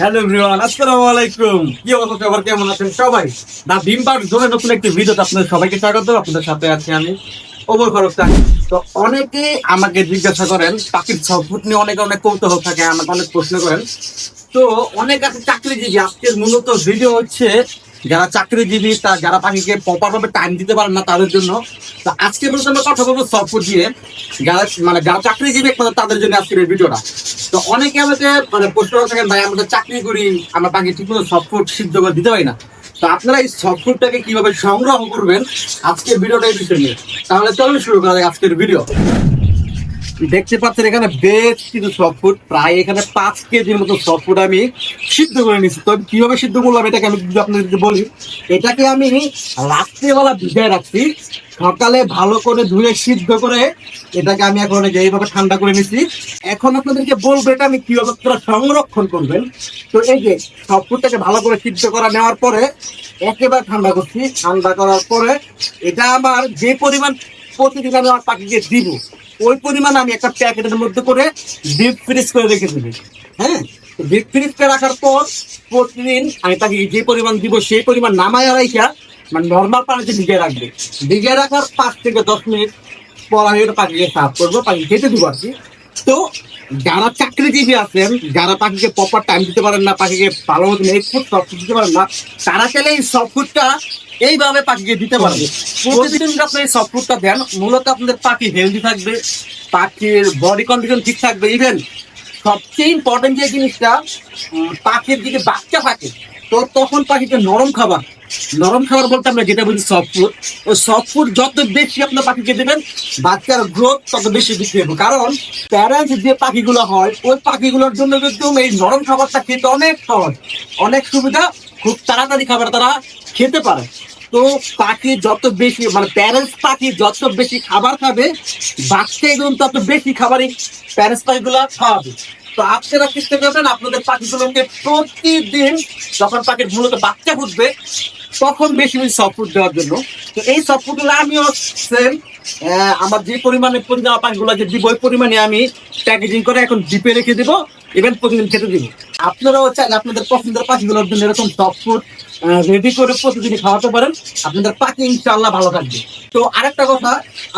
Hello everyone আসসালামু আলাইকুম কি অবস্থা? সবার কেমন আছেন? সবাই? দা ভিমবার জোনে নতুন একটি ভিডিওতে আপনাদের সবাইকে স্বাগত। আপনাদের সাথে আছি আমি ওমর ফারুক। তো অনেকে আমাকে জিজ্ঞাসা করেন পাখির সফট নিয়ে অনেক অনেক কৌতূহল থাকে আমাকে অনেক প্রশ্ন করেন। তো অনেক আছে চাকরিজীবী। আজকের মূলত ভিডিও হচ্ছে যারা চাকরিজীবী, তা যারা পাখিকে প্রপার ভাবে টাইম দিতে পারেন না তাদের জন্য, তো আজকে মূলত আমরা কথা বলব সফট দিয়ে। যারা মানে যারা চাকরিজীবী, একমাত্র তাদের জন্য আজকের এই ভিডিওটা। তো অনেকে আমাকে মানে প্রশ্ন থাকেন, ভাই, আমরা চাকরি করি, আমরা পাখি ঠিক মতো সফট সিদ্ধ করে দিতে পারি না। তো আপনারা এই সফটটাকে কীভাবে সংগ্রহ করবেন, আজকের ভিডিওটা এই বিষয় নিয়ে। তাহলে চলুন শুরু করা যাক আজকের ভিডিও। দেখতে পাচ্ছেন এখানে বেশ কিছু সফট প্রায় এখানে পাঁচ কেজির মতো সফট আমি সিদ্ধ করে নিচ্ছি তো আমি কীভাবে সিদ্ধ করলাম এটাকে আমি যদি আপনাদেরকে বলি, এটাকে আমি রাত্রিবেলা ভিজায় রাখছি, সকালে ভালো করে ধুয়ে সিদ্ধ করে এটাকে আমি এখন এইভাবে ঠান্ডা করে নিচ্ছি এখন আপনাদেরকে বলব এটা আমি কীভাবে সংরক্ষণ করবেন। তো এই যে সফটটাকে ভালো করে সিদ্ধ করা নেওয়ার পরে একেবারে ঠান্ডা করছি, ঠান্ডা করার পরে এটা আমার যে পরিমাণ প্রতিদিন আমি আমার পাখিকে দিব ওই পরিমাণ আমি একটা প্যাকেটের মধ্যে করে ডিপ ফ্রিজ করে রেখে দেবো। হ্যাঁ? ডিপ ফ্রিজ করে রাখার পর প্রতিদিন আমি তাকে যে পরিমাণ দিব, সেই পরিমাণ নামায় রাখা মানে নর্মাল পানিতে ভিজে রাখবে। ভিজে রাখার পাঁচ থেকে দশ মিনিট পর আমি ওটা পাখিকে সার্ভ করব পাখি খেতে দিব আর কি। তো যারা চাকরিজীবী আছেন, যারা পাখিকে প্রপার টাইম দিতে পারেন না, পাখিকে ভালো মতন ফুড সব দিতে পারেন না, তারা চাইলে এই সব ফুডটা এইভাবে পাখিকে দিতে পারবে। প্রতিদিন আপনি এই ফুডটা দেন মূলত আপনাদের পাখি হেলদি থাকবে পাখির বডি কন্ডিশন ঠিক থাকবে ইভেন সবচেয়ে ইম্পর্টেন্ট যে জিনিসটা পাখির দিকে বাচ্চা থাকে তো তখন পাখিকে নরম খাবার নরম খাবার বলতে আমরা যেটা বলি সফট ফুড ওই সফট ফুড যত বেশি আপনার পাখিকে দেবেন বাচ্চার গ্রোথ তত বেশি বৃদ্ধি হবে। কারণ প্যারেন্টস যে পাখিগুলো হয় ওই পাখিগুলোর জন্য কিন্তু এই নরম খাবারটা খেতে অনেক সহজ অনেক সুবিধা খুব তাড়াতাড়ি খাবার তারা খেতে পারে। তো পাখি যত বেশি মানে প্যারেন্টস পাখি যত বেশি খাবার খাবে বাচ্চা এগুলো তত বেশি খাবারই প্যারেন্টস পাখিগুলো খাওয়াবে। তো আপনারা চেষ্টা করবেন আপনাদের পাখিগুলোকে প্রতিদিন যখন পাখির মূলত বাচ্চা ফুটবে তখন বেশি বেশি সফট দেওয়ার জন্য। তো এই সফট ফুডগুলো আমিও সেম আমার যে পরিমাণে পরিমাণ পাখিগুলো যে দিব, ওই পরিমাণে আমি প্যাকেজিং করে এখন ডিপে রেখে দেবো ইভেন প্রতিদিন খেতে দিব। আপনারাও চাইলে আপনাদের পছন্দের পাখিগুলোর জন্য এরকম সফট ফুড রেডি করে প্রতিদিনই খাওয়াতে পারেন। আপনাদের পাখি ইনশাআল্লাহ ভালো থাকবে। তো আরেকটা কথা,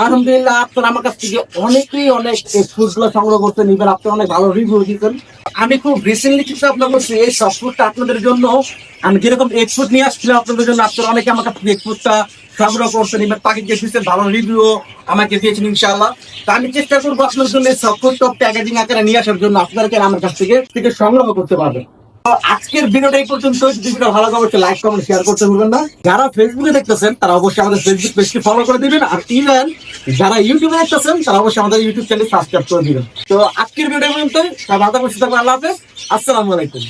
আলহামদুলিল্লাহ আপনারা আমার কাছ থেকে অনেকেই অনেক ফুডগুলো সংগ্রহ করছেন ইভেন আপনি অনেক ভালো রিভিউ দিচ্ছেন আমি খুব রিসেন্টলি চিন্তা ভাবনা করছি এই সব ফুডটা আপনাদের জন্য, আমি যেরকম এগ ফুড নিয়ে আসছিলাম আপনাদের জন্য, আপনারা অনেকে আমার কাছ থেকে এগ ফুডটা সংগ্রহ করছেন এবার পাখিকে দিচ্ছেন ভালো রিভিউ আমাকে দিয়েছেন ইনশাআল্লাহ। তো আমি চেষ্টা করব আপনাদের জন্য এই সব ফুড প্যাকেজিং আকারে নিয়ে আসার জন্য আপনাদেরকে আমার কাছ থেকে থেকে সংগ্রহ করতে পারবেন তো আজকের ভিডিওটা এই পর্যন্ত। যদি ভিডিও ভালো লাগে, অবশ্যই লাইক কমেন্ট শেয়ার করতে ভুলবেন না। যারা ফেসবুকে দেখতেছেন, তারা অবশ্যই আমাদের ফেসবুক পেজটি ফলো করে দিবেন। আর ইভেন যারা ইউটিউবে দেখতেছেন, তারা অবশ্যই আমাদের ইউটিউব চ্যানেল সাবস্ক্রাইব করে দিবেন। তো আজকের ভিডিও পর্যন্ত সবাই ভালো থাকবেন, আল্লাহ হাফেজ। আসসালামু আলাইকুম।